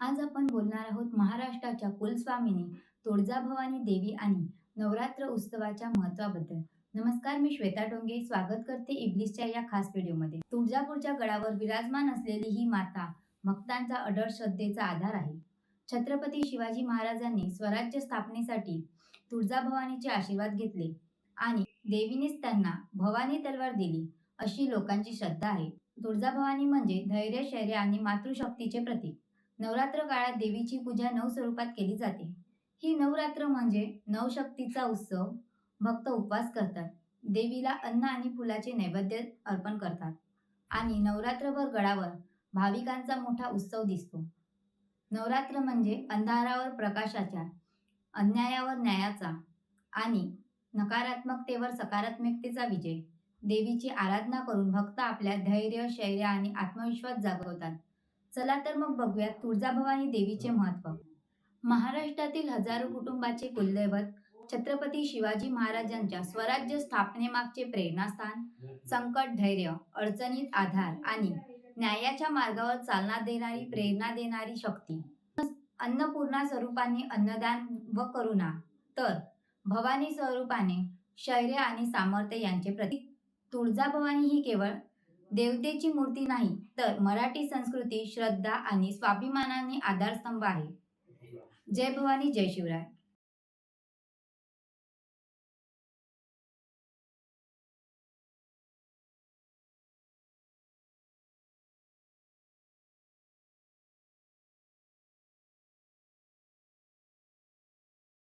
आज आपण बोलणार आहोत महाराष्ट्राच्या कुलस्वामिनी तुळजाभवानी देवी आणि नवरात्र उत्सवाच्या महत्वाबद्दल नमस्कार मी श्वेता टोंगे. स्वागत करते इब्लिसच्या या खास व्हिडिओमध्ये. तुळजापूरच्या गडावर विराजमान असलेली ही माता भक्तांचा अडळ श्रद्धेचा आधार आहे. छत्रपती शिवाजी महाराजांनी स्वराज्य स्थापनेसाठी तुळजाभवानीचे आशीर्वाद घेतले आणि देवीनेच त्यांना भवानी तलवार दिली अशी लोकांची श्रद्धा आहे. तुळजाभवानी म्हणजे धैर्य शैर्य आणि मातृशक्तीचे प्रतीक. नवरात्र काळात देवीची पूजा नऊ स्वरूपात केली जाते. ही नवरात्र म्हणजे नवशक्तीचा उत्सव. भक्त उपवास करतात. देवीला अन्न आणि फुलाचे नैवेद्य अर्पण करतात. आणि नवरात्रभर गडावर भाविकांचा मोठा उत्सव दिसतो. नवरात्र म्हणजे अंधारावर प्रकाशाच्या अन्यायावर न्यायाचा आणि नकारात्मकतेवर सकारात्मकतेचा विजय. देवीची आराधना करून भक्त आपल्या धैर्य शैर्य आणि आत्मविश्वास जागवतात. चला तर मग बघूया तुळजाभवानी देवीचे महत्त्व. महाराष्ट्रातील हजारो कुटुंबाचे कुलदैवत छत्रपती शिवाजी महाराजांच्या स्वराज्य स्थापनेमागचे प्रेरणास्थान संकट धैर्य अडचणीत आधार आणि न्यायाच्या मार्गावर चालना देणारी प्रेरणा देणारी शक्ती. अन्नपूर्णा स्वरूपाने अन्नदान व करुणा. तर भवानी स्वरूपाने शैर्य आणि सामर्थ्य यांचे प्रतीक. तुळजाभवानी ही केवळ देवतेची मूर्ती नाही तर मराठी संस्कृती श्रद्धा आणि स्वाभिमानाने आधारस्तंभ आहे. जय भवानी जय शिवराय.